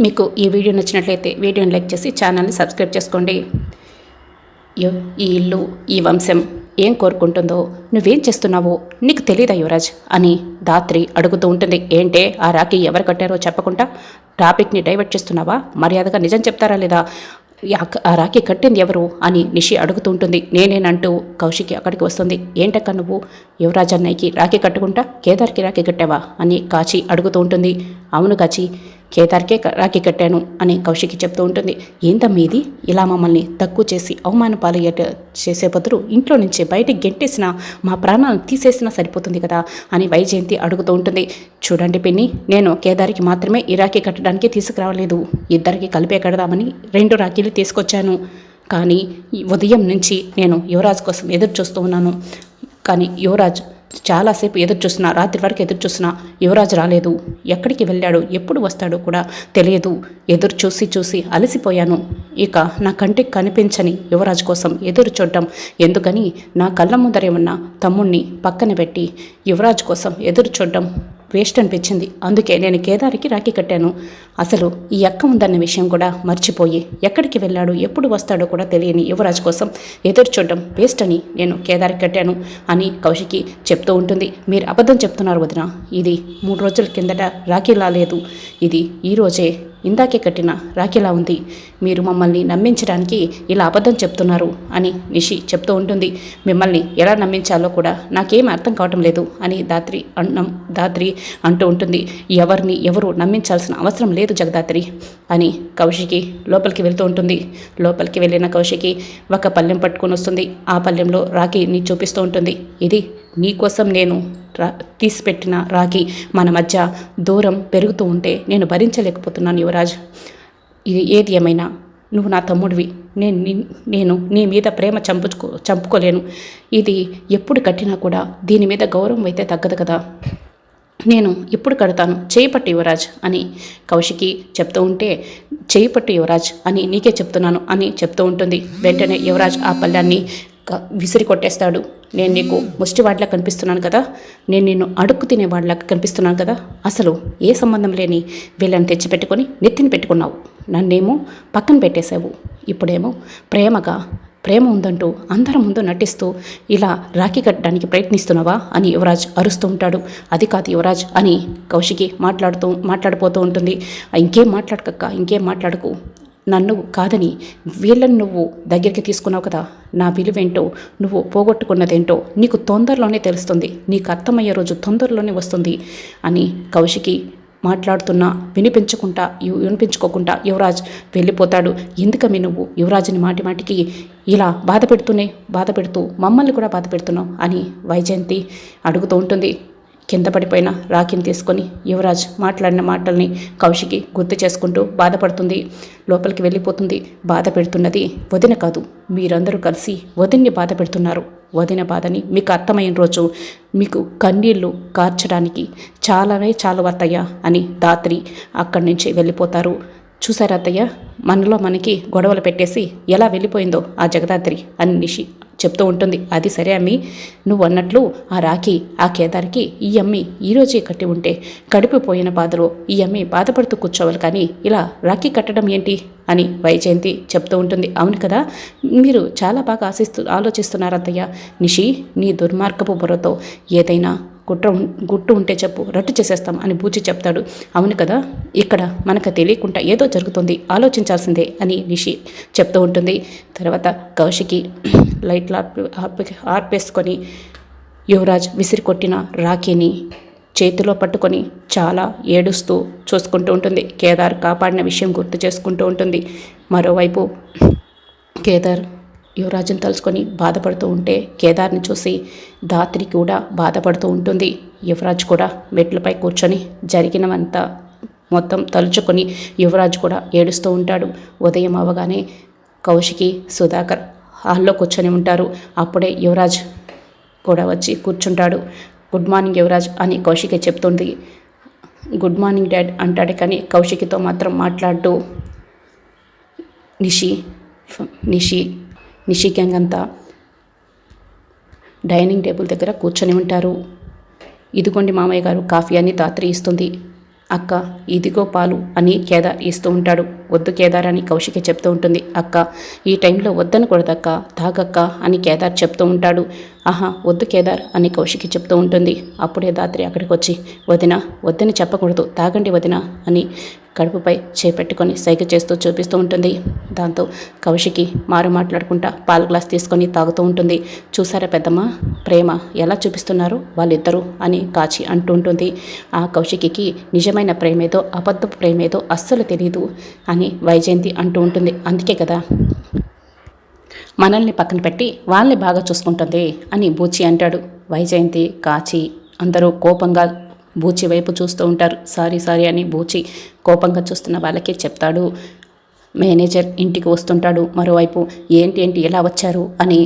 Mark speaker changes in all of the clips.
Speaker 1: మీకు ఈ వీడియో నచ్చినట్లయితే వీడియోని లైక్ చేసి ఛానల్ని సబ్స్క్రైబ్ చేసుకోండి. ఈ ఇల్లు ఈ వంశం ఏం కోరుకుంటుందో నువ్వేం చేస్తున్నావో నీకు తెలియదా యువరాజ్? అని దాత్రి అడుగుతూ ఉంటుంది. ఏంటే ఆ రాఖీ ఎవరు కట్టారో చెప్పకుండా టాపిక్ని డైవర్ట్ చేస్తున్నావా? మర్యాదగా నిజం చెప్తారా లేదా? ఆ రాఖీ కట్టింది ఎవరు? అని నిషి అడుగుతూ ఉంటుంది. నేనేనంటూ కౌశికి అక్కడికి వస్తుంది. ఏంటక్క నువ్వు? యువరాజ్ అన్నయ్యకి రాఖీ కట్టుకుంటా? కేదార్కి రాఖీ కట్టావా? అని కాచి అడుగుతూ ఉంటుంది. అవును కాచి కేదార్కే రాఖీ కట్టాను అని కౌశికి చెప్తూ ఉంటుంది. ఏందమ్మా ఇది? ఇలా మమ్మల్ని తక్కువ చేసి అవమాన పాలయ్యేట చేసే బదులు ఇంట్లో నుంచి బయటికి గెంటేసిన మా ప్రాణాలను తీసేసినా సరిపోతుంది కదా? అని వైజయంతి అడుగుతూ ఉంటుంది. చూడండి పిన్ని నేను కేదారికి మాత్రమే ఈ రాఖీ కట్టడానికి తీసుకురావలేదు. ఇద్దరికి కలిపే కడదామని రెండు రాఖీలు తీసుకొచ్చాను. కానీ ఉదయం నుంచి నేను యువరాజ్ కోసం ఎదురు చూస్తూ ఉన్నాను. కానీ యువరాజ్ చాలాసేపు ఎదురు చూస్తున్నా రాత్రి వరకు ఎదురు చూస్తున్నా యువరాజు రాలేదు. ఎక్కడికి వెళ్ళాడు ఎప్పుడు వస్తాడో కూడా తెలియదు. ఎదురు చూసి చూసి అలసిపోయాను. ఇక నా కంటికి కనిపించని యువరాజు కోసం ఎదురు చూడ్డం ఎందుకని నా కళ్ళ ముందరే ఉన్న తమ్ముణ్ణి పక్కన పెట్టి యువరాజు కోసం ఎదురు చూడడం వేస్ట్ అనిపించింది. అందుకే నేను కేదారికి రాఖీ కట్టాను. అసలు ఈ అక్క ఉందన్న విషయం కూడా మర్చిపోయి ఎక్కడికి వెళ్ళాడు ఎప్పుడు వస్తాడో కూడా తెలియని యువరాజ్ కోసం ఎదురు చూడడం వేస్ట్ అని నేను కేదారికి కట్టాను అని కౌశికి చెప్తూ ఉంటుంది. మీరు అబద్ధం చెప్తున్నారు వదిన. ఇది మూడు రోజుల కిందట రాఖీ లాలేదు ఇది ఈరోజే ఇందాకే కట్టిన రాఖీలా ఉంది. మీరు మమ్మల్ని నమ్మించడానికి ఇలా అబద్ధం చెప్తున్నారు అని నిషి చెప్తూ ఉంటుంది. మిమ్మల్ని ఎలా నమ్మించాలో కూడా నాకేం అర్థం కావటం లేదు అని దాత్రి అన్నం దాత్రి అంటూ ఉంటుంది. ఎవరిని ఎవరు నమ్మించాల్సిన అవసరం లేదు జగదాత్రి అని కౌశికి లోపలికి వెళ్తూ ఉంటుంది. లోపలికి వెళ్ళిన కౌశికి ఒక పల్లెం పట్టుకొని వస్తుంది. ఆ పల్లెంలో రాఖీని చూపిస్తూ ఉంటుంది. ఇది నీకోసం నేను రా తీసిపెట్టిన రాఖీ మన మధ్య దూరం పెరుగుతూ ఉంటే నేను భరించలేకపోతున్నాను యువరాజ్. ఇది ఏది ఏమైనా? నువ్వు నా తమ్ముడివి. నేను నేను నీ మీద ప్రేమ చంపుకో చంపుకోలేను. ఇది ఎప్పుడు కట్టినా కూడా దీని మీద గౌరవం అయితే తగ్గదు కదా. నేను ఇప్పుడు కడతాను? చేయిపట్టు యువరాజ్ అని కౌశికి చెప్తూ ఉంటే చేయిపట్టు యువరాజ్ అని నీకే చెప్తున్నాను అని చెప్తూ ఉంటుంది. వెంటనే యువరాజ్ ఆ పళ్ళాన్ని విసిరి కొట్టేస్తాడు నేను నీకు ముష్టివాడిలా కనిపిస్తున్నాను కదా నేను నిన్ను అడుక్కు తినేవాడిలా కనిపిస్తున్నాను కదా అసలు ఏ సంబంధం లేని వీళ్ళని తెచ్చిపెట్టుకొని నెత్తిని పెట్టుకున్నావు. నన్నేమో పక్కన పెట్టేశావు. ఇప్పుడేమో ప్రేమగా ప్రేమ ఉందంటూ అందరం ముందు నటిస్తూ ఇలా రాఖీ కట్టడానికి ప్రయత్నిస్తున్నావా అని యువరాజ్ అరుస్తూ ఉంటాడు. అది కాదు యువరాజ్ అని కౌశికి మాట్లాడుతూ మాట్లాడిపోతూ ఉంటుంది. ఇంకేం మాట్లాడకక్క ఇంకేం మాట్లాడకు. నన్ను కాదని వీళ్ళని నువ్వు దగ్గరికి తీసుకున్నావు కదా. నా విలువేంటో నువ్వు పోగొట్టుకున్నదేంటో నీకు తొందరలోనే తెలుస్తుంది. నీకు అర్థమయ్యే రోజు తొందరలోనే వస్తుంది అని కౌశికి మాట్లాడుతున్నా వినిపించకుండా వినిపించుకోకుండా యువరాజ్ వెళ్ళిపోతాడు. ఎందుకమి నువ్వు యువరాజుని మాటి మాటికి ఇలా బాధ పెడుతూనే బాధ పెడుతూ మమ్మల్ని కూడా బాధ పెడుతున్నావు అని వైజయంతి అడుగుతూ ఉంటుంది. కింద పడిపోయిన రాఖీని తీసుకొని యువరాజ్ మాట్లాడిన మాటల్ని కౌశికి గుర్తు చేసుకుంటూ బాధపడుతుంది. లోపలికి వెళ్ళిపోతుంది. బాధ పెడుతున్నది వదిన కాదు. మీరందరూ కలిసి వదిన్ని బాధ పెడుతున్నారు. వదిన బాధని మీకు అర్థమైన రోజు మీకు కన్నీళ్ళు కార్చడానికి చాలానే చాలు అత్తయ్య అని దాత్రి అక్కడి నుంచి వెళ్ళిపోతారు. చూసారా అత్తయ్య? మనలో మనకి గొడవలు పెట్టేసి ఎలా వెళ్ళిపోయిందో ఆ జగదాత్రి అని నిషి చెప్తూ ఉంటుంది. అది సరే అమ్మి. నువ్వు అన్నట్లు ఆ రాఖీ ఆ కేదార్కి ఈ అమ్మి ఈరోజే కట్టి ఉంటే కడిపిపోయిన బాధలో ఈ అమ్మి బాధపడుతూ కూర్చోవాలి కానీ ఇలా రాఖీ కట్టడం ఏంటి? అని వైజయంతి చెప్తూ ఉంటుంది. అవును కదా? మీరు చాలా బాగా ఆశిస్తూ ఆలోచిస్తున్నారత్తయ్య నిషి నీ దుర్మార్గపు బుర్రతో ఏదైనా కుట్ర ఉం- గుట్టు ఉంటే చెప్పు. రట్టు చేసేస్తాం అని బూచి చెప్తాడు. అవును కదా? ఇక్కడ మనకు తెలియకుండా ఏదో జరుగుతుంది. ఆలోచించాల్సిందే అని నిషి చెప్తూ ఉంటుంది. తర్వాత కౌశికి లైట్లు ఆర్పి ఆర్పి ఆర్పేసుకొని యువరాజ్ విసిరి కొట్టిన రాఖీని చేతిలో పట్టుకొని చాలా ఏడుస్తూ చూసుకుంటూ ఉంటుంది. కేదార్ కాపాడిన విషయం గుర్తు చేసుకుంటూ ఉంటుంది. మరోవైపు కేదార్ యువరాజును తలుచుకొని బాధపడుతూ ఉంటే కేదార్ని చూసి దాత్రి కూడా బాధపడుతూ ఉంటుంది. యువరాజ్ కూడా మెట్లపై కూర్చొని జరిగినవంతా మొత్తం తలుచుకొని యువరాజ్ కూడా ఏడుస్తూ ఉంటాడు. ఉదయం అవగానే కౌశికి సుధాకర్ హాల్లో కూర్చొని ఉంటారు. అప్పుడే యువరాజ్ కూడా వచ్చి కూర్చుంటాడు. గుడ్ మార్నింగ్ యువరాజ్ అని కౌశికి చెప్తుంది. గుడ్ మార్నింగ్ డాడ్ అంటాడు కానీ కౌశికితో మాత్రం మాట్లాడుతూ నిషి నిషి నిషి గ్యాంగ్ అంతా డైనింగ్ టేబుల్ దగ్గర కూర్చొని ఉంటారు. ఇదిగోండి మామయ్య గారు కాఫీ అని దాత్రి ఇస్తుంది. అక్క ఇదిగో పాలు అని కేదార్ ఇస్తూ ఉంటాడు. వద్దు కేదార్ అని కౌశికి చెప్తూ ఉంటుంది. అక్క ఈ టైంలో వద్దనకూడదక్క తాగక్క అని కేదార్ చెప్తూ ఉంటాడు. ఆహా వద్దు కేదార్ అని కౌశికి చెప్తూ ఉంటుంది. అప్పుడే దాత్రి అక్కడికి వచ్చి వదిన వద్దని చెప్పకూడదు తాగండి వదిన అని కడుపుపై చేపెట్టుకొని సైగ చేస్తూ చూపిస్తూ ఉంటుంది. దాంతో కౌశికి మారు మాట్లాడుకుంటా పాల గ్లాస్ తీసుకొని తాగుతూ ఉంటుంది. చూసారా పెద్దమ్మ ప్రేమ ఎలా చూపిస్తున్నారు వాళ్ళిద్దరూ అని కాచి అంటూ ఉంటుంది. ఆ కౌశికికి నిజమైన ప్రేమేదో అబద్ధ ప్రేమేదో అస్సలు తెలియదు అని అని వైజయంతి అంటూ ఉంటుంది. అందుకే కదా మనల్ని పక్కన పెట్టి వాళ్ళని బాగా చూసుకుంటుంది అని బూచి అంటాడు. వైజయంతి కాచి అందరూ కోపంగా బూచి వైపు చూస్తూ ఉంటారు. సారీ సారీ అని బూచి కోపంగా చూస్తున్న వాళ్ళకి చెప్తాడు. మేనేజర్ ఇంటికి వస్తుంటాడు. మరోవైపు ఏంటి ఏంటి ఎలా వచ్చారు? అని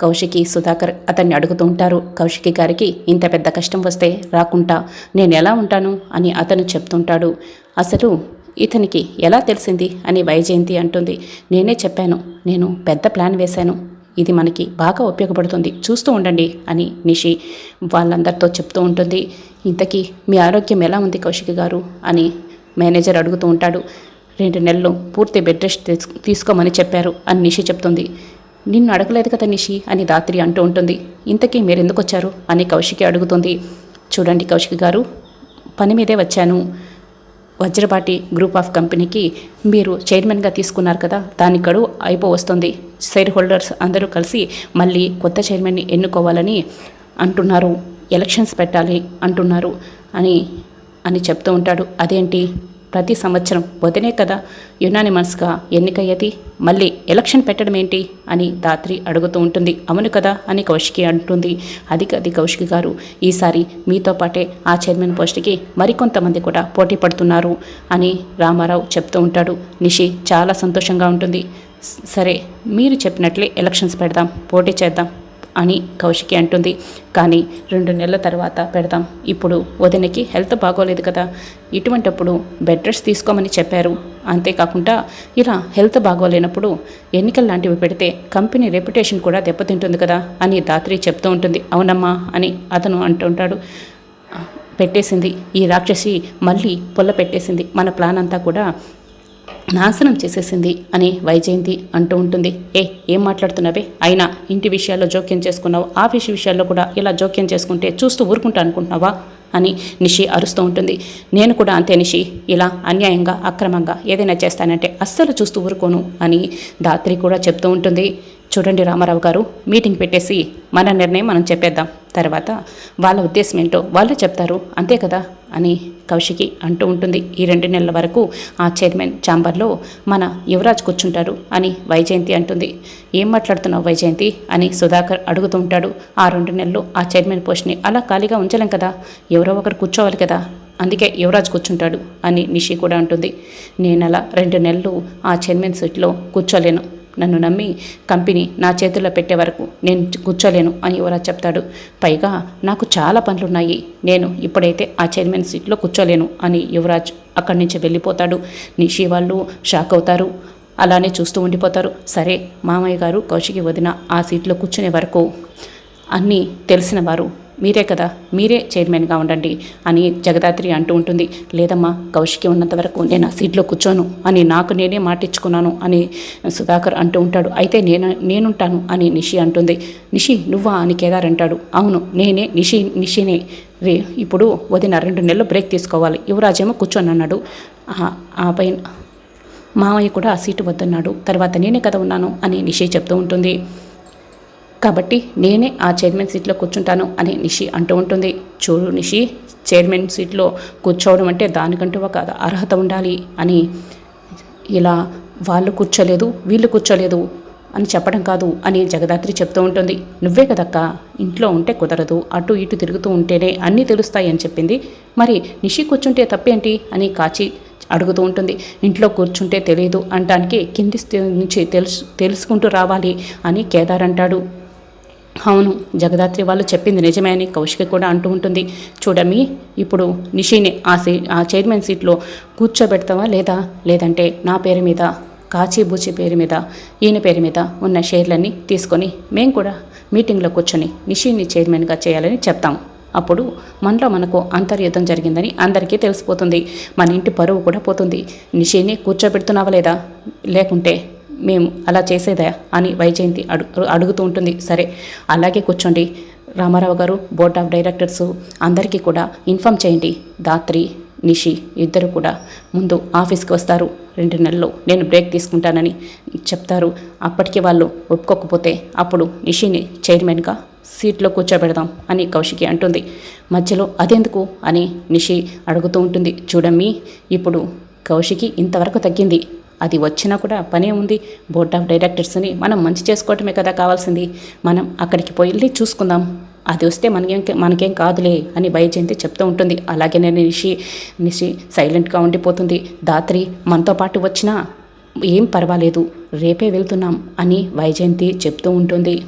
Speaker 1: కౌశికి సుధాకర్ అతన్ని అడుగుతూ ఉంటారు. కౌశికి గారికి ఇంత పెద్ద కష్టం వస్తే రాకుండా నేను ఎలా ఉంటాను? అని అతను చెప్తుంటాడు. అసలు ఇతనికి ఎలా తెలిసింది అని వైజయంతి అంటుంది. నేనే చెప్పాను నేను పెద్ద ప్లాన్ వేశాను. ఇది మనకి బాగా ఉపయోగపడుతుంది. చూస్తూ ఉండండి అని నిషి వాళ్ళందరితో చెప్తూ ఉంటుంది. ఇంతకీ మీ ఆరోగ్యం ఎలా ఉంది కౌశిక్ గారు? అని మేనేజర్ అడుగుతూ ఉంటాడు. రెండు నెలలు పూర్తి బెడ్ రెస్ట్ తీసుకోమని చెప్పారు అని నిషి చెప్తుంది. నిన్ను అడగలేదు కదా నిషి అని రాత్రి అంటూ ఉంటుంది. ఇంతకీ మీరు ఎందుకు వచ్చారు? అని కౌశికి అడుగుతుంది. చూడండి కౌశిక్ గారు పని మీదే వచ్చాను. వజ్రపాటి గ్రూప్ ఆఫ్ కంపెనీకి మీరు చైర్మన్గా తీసుకున్నారు కదా దాని గడువు అయిపో వస్తుంది. షేర్ హోల్డర్స్ అందరూ కలిసి మళ్ళీ కొత్త చైర్మన్ని ఎన్నుకోవాలని అంటున్నారు. ఎలక్షన్స్ పెట్టాలి అంటున్నారు అని అని చెప్తూ ఉంటాడు. అదేంటి? ప్రతి సంవత్సరం వదినే కదా యునానిమస్గా ఎన్నికయ్యేది? మళ్ళీ ఎలక్షన్ పెట్టడం ఏంటి? అని దాత్రి అడుగుతూ ఉంటుంది. అవును కదా అని కౌశికి అంటుంది. అది అది కౌశికి గారు ఈసారి మీతో పాటే ఆ చైర్మన్ పోస్టుకి మరికొంతమంది కూడా పోటీ పడుతున్నారు అని రామారావు చెప్తూ ఉంటాడు. నిషి చాలా సంతోషంగా ఉంటుంది. సరే మీరు చెప్పినట్లే ఎలక్షన్స్ పెడదాం పోటీ చేద్దాం అని కౌశికి అంటుంది. కానీ రెండు నెలల తర్వాత పెడదాం. ఇప్పుడు వదినకి హెల్త్ బాగోలేదు కదా. ఇటువంటప్పుడు బెడ్ రెస్ట్ తీసుకోమని చెప్పారు. అంతేకాకుండా ఇలా హెల్త్ బాగోలేనప్పుడు ఎన్నికలు లాంటివి పెడితే కంపెనీ రెప్యుటేషన్ కూడా దెబ్బతింటుంది కదా అని దాత్రి చెప్తూ ఉంటుంది. అవునమ్మా అని అతను అంటుంటాడు పెట్టేసింది ఈ రాక్షసి మళ్ళీ పొల్ల పెట్టేసింది. మన ప్లాన్ అంతా కూడా నాశనం చేసేసింది అని వైజయంతి అంటూ ఉంటుంది. ఏ ఏం మాట్లాడుతున్నావే? అయినా ఇంటి విషయాల్లో జోక్యం చేసుకున్నావు. ఆఫీసు విషయాల్లో కూడా ఇలా జోక్యం చేసుకుంటే చూస్తూ ఊరుకుంటా అనుకుంటున్నావా? అని నిషి అరుస్తూ ఉంటుంది. నేను కూడా అంతే నిషి. ఇలా అన్యాయంగా అక్రమంగా ఏదైనా చేస్తానంటే అస్సలు చూస్తూ ఊరుకోను అని దాత్రి కూడా చెప్తూ ఉంటుంది. చూడండి రామారావు గారు మీటింగ్ పెట్టేసి మన నిర్ణయం మనం చెప్పేద్దాం. తర్వాత వాళ్ళ ఉద్దేశం ఏంటో వాళ్ళు చెప్తారు. అంతే కదా? అని కౌశికి అంటూ ఉంటుంది. ఈ రెండు నెలల వరకు ఆ చైర్మన్ ఛాంబర్లో మన యువరాజ్ కూర్చుంటారు అని వైజయంతి అంటుంది. ఏం మాట్లాడుతున్నావు వైజయంతి? అని సుధాకర్ అడుగుతూ ఉంటాడు. ఆ రెండు నెలలు ఆ చైర్మన్ పోస్ట్ని అలా ఖాళీగా ఉంచలేం కదా? ఎవరో ఒకరు కూర్చోవాలి కదా? అందుకే యువరాజ్ కూర్చుంటాడు అని నిషి కూడా అంటుంది. నేను అలా రెండు నెలలు ఆ చైర్మన్ సీట్లో కూర్చోలేను. నన్ను నమ్మి కంపెనీ నా చేతుల్లో పెట్టే వరకు నేను కూర్చోలేను అని యువరాజ్ చెప్తాడు. పైగా నాకు చాలా పనులున్నాయి. నేను ఇప్పుడైతే ఆ చైర్మన్ సీట్లో కూర్చోలేను అని యువరాజ్ అక్కడి నుంచి వెళ్ళిపోతాడు. నిషి వాళ్ళు షాక్ అవుతారు. అలానే చూస్తూ ఉండిపోతారు. సరే మామయ్య గారు కౌశికి వదిన ఆ సీట్లో కూర్చునే వరకు అన్నీ తెలిసిన వారు మీరే కదా మీరే చైర్మన్గా ఉండండి అని జగదాత్రి అంటూ ఉంటుంది. లేదమ్మా కౌశికి ఉన్నంత వరకు నేను ఆ సీట్లో కూర్చోను అని నాకు నేనే మాటిచ్చుకున్నాను అని సుధాకర్ అంటూ ఉంటాడు. అయితే నేను నేనుంటాను అని నిషి అంటుంది. నిషి నువ్వా అని కేదార్ అంటాడు. అవును నేనే నిషి నిషినే. రే ఇప్పుడు వదిన రెండు నెలలు బ్రేక్ తీసుకోవాలి. యువరాజేమో కూర్చొని అన్నాడు. ఆ- పైన మామయ్య కూడా ఆ సీటు వద్దన్నాడు. తర్వాత నేనే కదా ఉన్నాను అని నిషి చెప్తూ ఉంటుంది. కాబట్టి నేనే ఆ చైర్మన్ సీట్లో కూర్చుంటాను అని నిషి అంటూ ఉంటుంది. చూడు నిషి చైర్మన్ సీట్లో కూర్చోవడం అంటే దానికంటూ ఒక అర్హత ఉండాలి అని ఇలా వాళ్ళు కూర్చోలేదు వీళ్ళు కూర్చోలేదు అని చెప్పడం కాదు అని జగదాత్రి చెప్తూ ఉంటుంది. నువ్వే కదక్క ఇంట్లో ఉంటే కుదరదు అటు ఇటు తిరుగుతూ ఉంటేనే అన్నీ తెలుస్తాయి అని చెప్పింది. మరి నిషి కూర్చుంటే తప్పేంటి అని కాచి అడుగుతూ ఉంటుంది. ఇంట్లో కూర్చుంటే తెలియదు అంటానికి కింది స్థితి నుంచి తెలుసు తెలుసుకుంటూ రావాలి అని కేదార్ అంటాడు. అవును జగదాత్రి వాళ్ళు చెప్పింది నిజమే అని కౌశిక కూడా అంటూ ఉంటుంది. చూడమ్మి ఇప్పుడు నిషిని ఆ సీ ఆ చైర్మన్ సీట్లో కూర్చోబెడతావా లేదా? లేదంటే నా పేరు మీద కాచిబూచి పేరు మీద ఈయన పేరు మీద ఉన్న షేర్లన్నీ తీసుకొని మేము కూడా మీటింగ్లో కూర్చొని నిషిని చైర్మన్గా చేయాలని చెప్తాం. అప్పుడు మనలో మనకు అంతర్యుద్ధం జరిగిందని అందరికీ తెలిసిపోతుంది. మన ఇంటి పరువు కూడా పోతుంది. నిషిని కూర్చోబెడుతున్నావా లేదా? లేకుంటే మేము అలా చేసేదా అని వైజయంతి అడుగు అడుగుతూ ఉంటుంది. సరే అలాగే కూర్చోండి. రామారావు గారు బోర్డ్ ఆఫ్ డైరెక్టర్స్ అందరికీ కూడా ఇన్ఫామ్ చేయండి. దాత్రి నిషి ఇద్దరు కూడా ముందు ఆఫీస్కి వస్తారు. రెండు నెలలు నేను బ్రేక్ తీసుకుంటానని చెప్తారు. అప్పటికి వాళ్ళు ఒప్పుకోకపోతే అప్పుడు నిషిని చైర్మన్గా సీట్లో కూర్చోబెడదాం అని కౌశికి అంటుంది. మధ్యలో అదెందుకు? అని నిషి అడుగుతూ ఉంటుంది. చూడమ్మి ఇప్పుడు కౌశికి ఇంతవరకు తగ్గింది. అది వచ్చినా కూడా పనే ఉంది. బోర్డ్ ఆఫ్ డైరెక్టర్స్ని మనం మంచి చేసుకోవటమే కదా కావాల్సింది. మనం అక్కడికి పోయి చూసుకుందాం. అది వస్తే మనకేం మనకేం కాదులే అని వైజయంతి చెప్తూ ఉంటుంది. అలాగే నేను నిషి నిషి సైలెంట్గా ఉండిపోతుంది. దాత్రి మనతో పాటు వచ్చినా ఏం పర్వాలేదు. రేపే వెళ్తున్నాం అని వైజయంతి చెప్తూ ఉంటుంది.